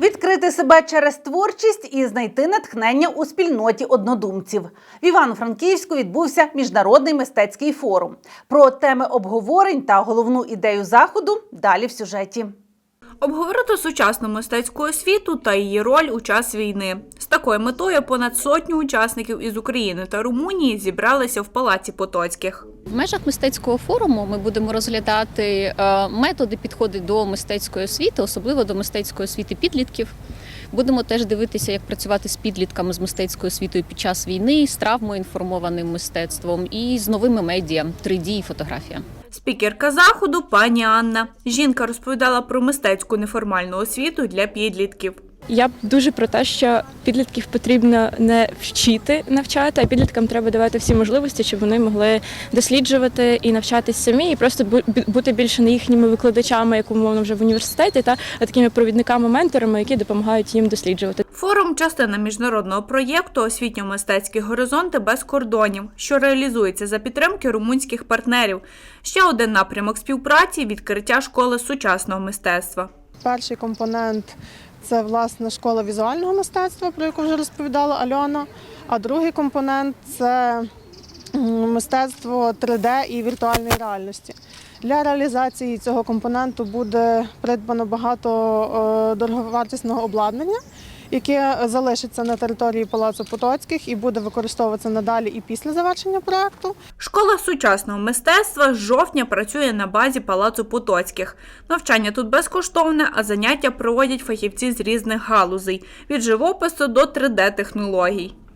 Відкрити себе через творчість і знайти натхнення у спільноті однодумців. В Івано-Франківську відбувся міжнародний мистецький форум. Про теми обговорень та головну ідею заходу далі в сюжеті. Обговорити сучасну мистецьку освіту та її роль у час війни. Такою метою понад сотню учасників із України та Румунії зібралися в Палаці Потоцьких. В межах мистецького форуму ми будемо розглядати е, методи підходи до мистецької освіти, особливо до мистецької освіти підлітків. Будемо теж дивитися, як працювати з підлітками з мистецькою освітою під час війни, з травмоінформованим мистецтвом і з новими медіа 3D і фотографія. Спікерка заходу пані Анна. Жінка розповідала про мистецьку неформальну освіту для підлітків. Я б дуже про те, що підлітків потрібно не вчити навчати, а підліткам треба давати всі можливості, щоб вони могли досліджувати і навчатись самі, і просто бу- бути більше не їхніми викладачами, як умовно вже в університеті, та а такими провідниками-менторами, які допомагають їм досліджувати. Форум частина міжнародного проєкту Освітньо-мистецькі горизонти без кордонів, що реалізується за підтримки румунських партнерів. Ще один напрямок співпраці відкриття школи сучасного мистецтва. Перший компонент це власне школа візуального мистецтва, про яку вже розповідала Альона. А другий компонент це мистецтво 3D і віртуальної реальності. Для реалізації цього компоненту буде придбано багато е, дороговартісного обладнання, яке залишиться на території Палацу Потоцьких і буде використовуватися надалі і після завершення проекту. Школа сучасного мистецтва з жовтня працює на базі Палацу Потоцьких. Навчання тут безкоштовне, а заняття проводять фахівці з різних галузей від живопису до 3D-технологій.